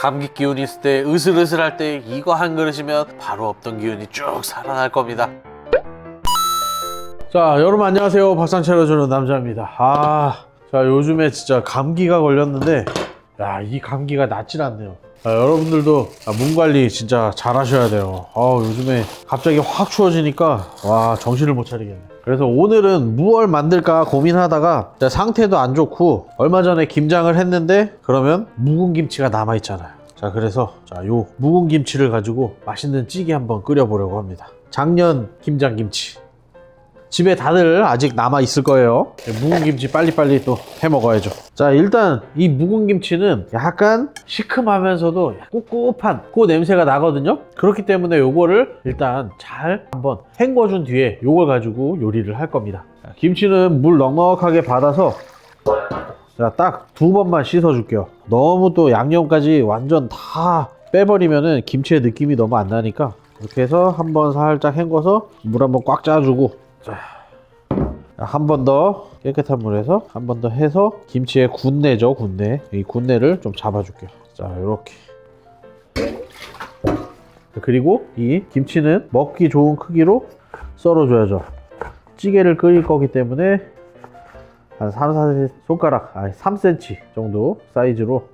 감기 기운 있을 때 으슬으슬할 때 이거 한 그릇이면 바로 없던 기운이 쭉 살아날 겁니다. 자 여러분 안녕하세요. 밥상 차려주는 남자입니다. 아, 자 요즘에 진짜 감기가 걸렸는데 야 이 감기가 낫질 않네요. 자, 여러분들도 아, 몸 관리 진짜 잘 하셔야 돼요. 아 요즘에 갑자기 확 추워지니까 와 정신을 못 차리겠네 그래서 오늘은 무얼 만들까 고민하다가 상태도 안 좋고 얼마 전에 김장을 했는데 그러면 묵은 김치가 남아 있잖아요. 자 그래서 자요 묵은 김치를 가지고 맛있는 찌개 한번 끓여 보려고 합니다. 작년 김장 김치 집에 다들 아직 남아 있을 거예요. 묵은 김치 빨리빨리 또 해 먹어야죠. 자, 일단 이 묵은 김치는 약간 시큼하면서도 꿉꿉한 그 냄새가 나거든요. 그렇기 때문에 요거를 일단 잘 한번 헹궈준 뒤에 요걸 가지고 요리를 할 겁니다. 자, 김치는 물 넉넉하게 받아서 자, 딱두 번만 씻어 줄게요. 너무 또 양념까지 완전 다 빼버리면은 김치의 느낌이 너무 안 나니까 이렇게 해서 한번 살짝 헹궈서 물 한번 꽉 짜주고 한 번 더 깨끗한 물에서 한 번 더 해서 김치의 군내죠 군내. 이 군내를 좀 잡아줄게요. 자 이렇게. 그리고 이 김치는 먹기 좋은 크기로 썰어줘야죠. 찌개를 끓일 거기 때문에 한 3, 4 손가락 아니 3cm 정도 사이즈로.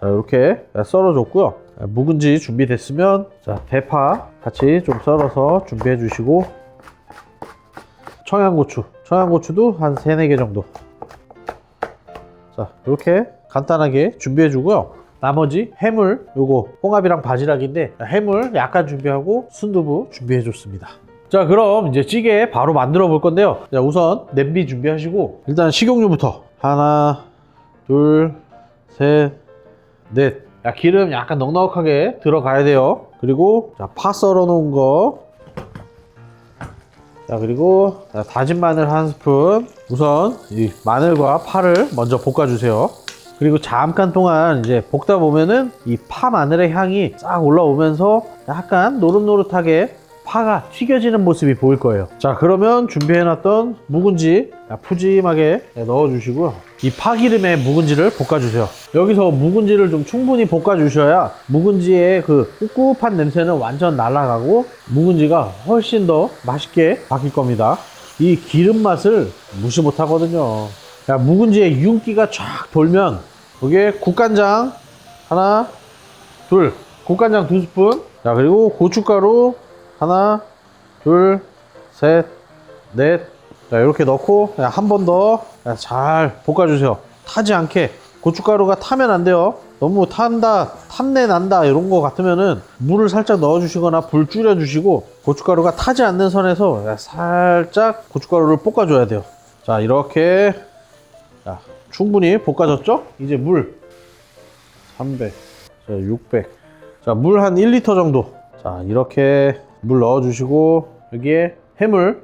자 이렇게 썰어줬고요 묵은지 준비됐으면 자 대파 같이 좀 썰어서 준비해 주시고 청양고추. 청양고추도 한 3, 4개 정도. 자 이렇게 간단하게 준비해 주고요. 나머지 해물 요거 홍합이랑 바지락인데 해물 약간 준비하고 순두부 준비해 줬습니다. 자 그럼 이제 찌개 바로 만들어 볼 건데요. 자 우선 냄비 준비하시고 일단 식용유부터. 하나 둘셋넷 야, 기름 약간 넉넉하게 들어가야 돼요. 그리고 자, 파 썰어 놓은 거. 자 그리고 자, 다진 마늘 한 스푼. 우선 이 마늘과 파를 먼저 볶아 주세요. 그리고 잠깐 동안 이제 볶다 보면은 이 파 마늘의 향이 싹 올라오면서 약간 노릇노릇하게 파가 튀겨지는 모습이 보일 거예요. 자 그러면 준비해놨던 묵은지 푸짐하게 넣어주시고요. 이 파기름에 묵은지를 볶아주세요. 여기서 묵은지를 좀 충분히 볶아주셔야 묵은지의 그 꿉꿉한 냄새는 완전 날아가고 묵은지가 훨씬 더 맛있게 바뀔 겁니다. 이 기름 맛을 무시 못하거든요. 자, 묵은지에 윤기가 쫙 돌면 거기에 국간장 하나 둘. 국간장 두 스푼. 자 그리고 고춧가루 하나 둘 셋 넷. 자 이렇게 넣고 한 번 더. 잘 볶아주세요. 타지 않게. 고춧가루가 타면 안 돼요. 너무 탄다 탄내 난다 이런 거 같으면은 물을 살짝 넣어 주시거나 불 줄여 주시고 고춧가루가 타지 않는 선에서 살짝 고춧가루를 볶아 줘야 돼요. 자 이렇게. 자, 충분히 볶아졌죠? 이제 물. 300, 자, 600. 자, 물 한 1리터 정도. 자, 이렇게 물 넣어 주시고 여기에 해물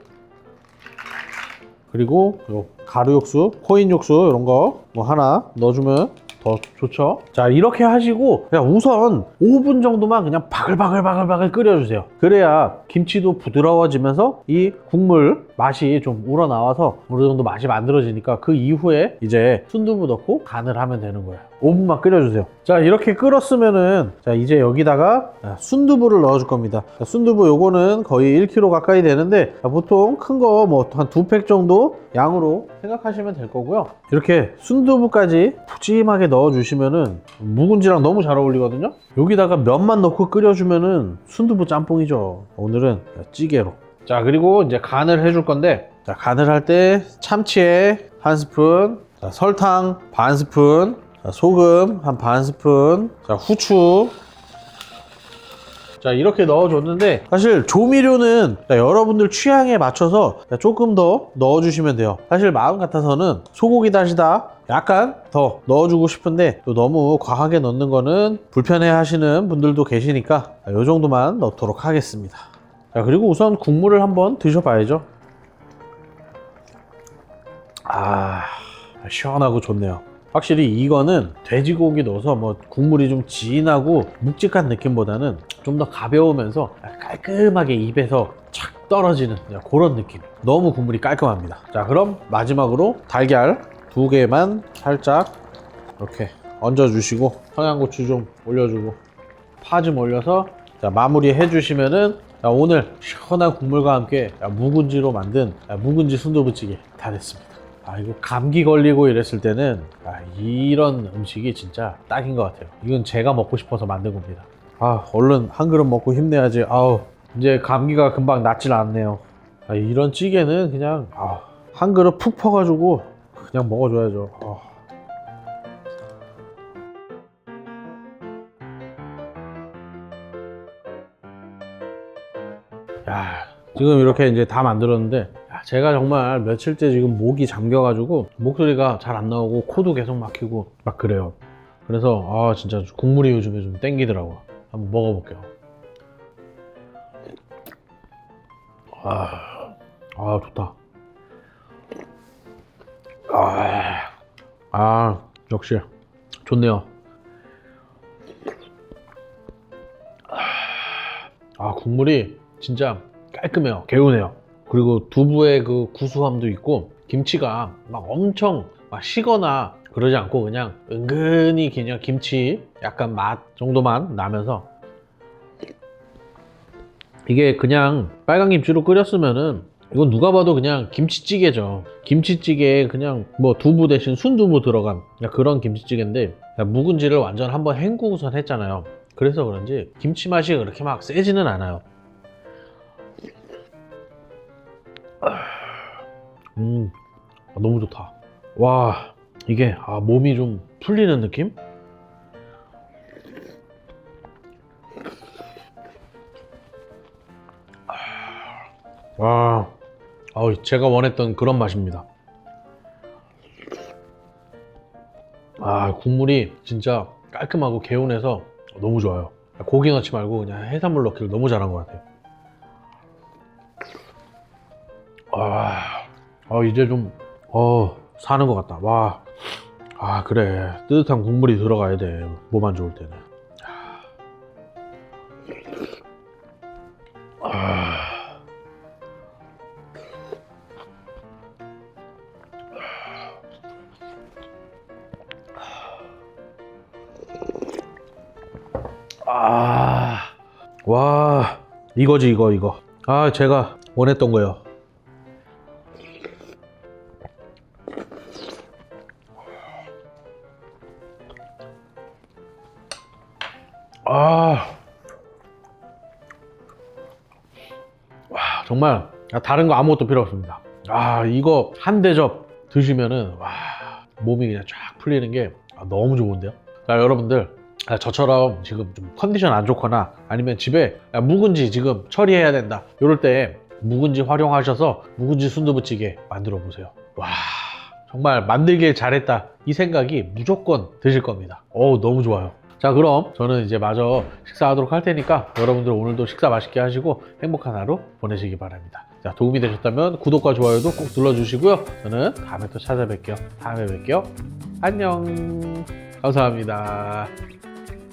그리고 요 가루 육수, 코인 육수 이런 거 뭐 하나 넣어 주면 더 좋죠. 자, 이렇게 하시고 그냥 우선 5분 정도만 그냥 바글바글바글바글 끓여 주세요. 그래야 김치도 부드러워지면서 이 국물 맛이 좀 우러나와서 어느 정도 맛이 만들어지니까 그 이후에 이제 순두부 넣고 간을 하면 되는 거예요. 5분만 끓여주세요. 자, 이렇게 끓었으면은, 자, 이제 여기다가 순두부를 넣어줄 겁니다. 자, 순두부 요거는 거의 1kg 가까이 되는데, 자, 보통 큰 거 뭐 한 두 팩 정도 양으로 생각하시면 될 거고요. 이렇게 순두부까지 푸짐하게 넣어주시면은 묵은지랑 너무 잘 어울리거든요. 여기다가 면만 넣고 끓여주면은 순두부 짬뽕이죠. 오늘은 찌개로. 자, 그리고 이제 간을 해줄 건데, 자, 간을 할 때 참치에 한 스푼, 자, 설탕 반 스푼, 자, 소금 한 반 스푼, 자, 후추. 자, 이렇게 넣어줬는데, 사실 조미료는 자, 여러분들 취향에 맞춰서 자, 조금 더 넣어주시면 돼요. 사실 마음 같아서는 소고기 다시다 약간 더 넣어주고 싶은데, 또 너무 과하게 넣는 거는 불편해 하시는 분들도 계시니까, 자, 이 정도만 넣도록 하겠습니다. 자, 그리고 우선 국물을 한번 드셔봐야죠. 아, 시원하고 좋네요. 확실히 이거는 돼지고기 넣어서 뭐 국물이 좀 진하고 묵직한 느낌보다는 좀 더 가벼우면서 깔끔하게 입에서 착 떨어지는 그런 느낌. 너무 국물이 깔끔합니다. 자, 그럼 마지막으로 달걀 두 개만 살짝 이렇게 얹어주시고 청양고추 좀 올려주고 파 좀 올려서 자, 마무리 해주시면은 자, 오늘 시원한 국물과 함께 야, 묵은지로 만든 야, 묵은지 순두부찌개 다 됐습니다. 아 이거 감기 걸리고 이랬을 때는 아, 이런 음식이 진짜 딱인 것 같아요. 이건 제가 먹고 싶어서 만든 겁니다. 아 얼른 한 그릇 먹고 힘내야지. 아우 이제 감기가 금방 낫질 않네요. 아, 이런 찌개는 그냥 아, 한 그릇 푹 퍼가지고 그냥 먹어줘야죠. 아. 야, 지금 이렇게 이제 다 만들었는데 야, 제가 정말 며칠째 지금 목이 잠겨가지고 목소리가 잘 안 나오고 코도 계속 막히고 막 그래요. 그래서 아 진짜 국물이 요즘에 좀 땡기더라고. 한번 먹어볼게요. 아, 아 좋다. 아, 아 역시 좋네요. 아 국물이 진짜 깔끔해요. 개운해요. 그리고 두부의 그 구수함도 있고 김치가 막 엄청 막 시거나 그러지 않고 그냥 은근히 그냥 김치 약간 맛 정도만 나면서 이게 그냥 빨간 김치로 끓였으면은 이건 누가 봐도 그냥 김치찌개죠. 김치찌개에 그냥 뭐 두부 대신 순두부 들어간 그런 김치찌개인데 묵은지를 완전 한번 헹구고선 했잖아요. 그래서 그런지 김치 맛이 그렇게 막 세지는 않아요. 음, 아, 너무 좋다. 와, 이게 아, 몸이 좀 풀리는 느낌? 와, 아, 제가 원했던 그런 맛입니다. 아, 국물이 진짜 깔끔하고 개운해서 너무 좋아요. 고기 넣지 말고 그냥 해산물 넣기를 너무 잘한 것 같아요. 아, 아 이제 좀, 어, 사는 것 같다. 와, 아, 그래. 뜨뜻한 국물이 들어가야 돼. 몸 안 좋을 때는. 아. 아, 와, 이거지, 이거, 이거. 아, 제가 원했던 거요. 아, 와, 정말 다른 거 아무것도 필요 없습니다. 아, 이거 한 대접 드시면은 와, 몸이 그냥 쫙 풀리는 게 아, 너무 좋은데요. 자, 여러분들 아, 저처럼 지금 좀 컨디션 안 좋거나 아니면 집에 야, 묵은지 지금 처리해야 된다. 이럴 때 묵은지 활용하셔서 묵은지 순두부찌개 만들어 보세요. 와 정말 만들길 잘했다. 이 생각이 무조건 드실 겁니다. 어 너무 좋아요 자 그럼 저는 이제 마저 식사하도록 할 테니까 여러분들 오늘도 식사 맛있게 하시고 행복한 하루 보내시기 바랍니다. 자 도움이 되셨다면 구독과 좋아요도 꼭 눌러주시고요. 저는 다음에 또 찾아뵐게요. 다음에 뵐게요. 안녕. 감사합니다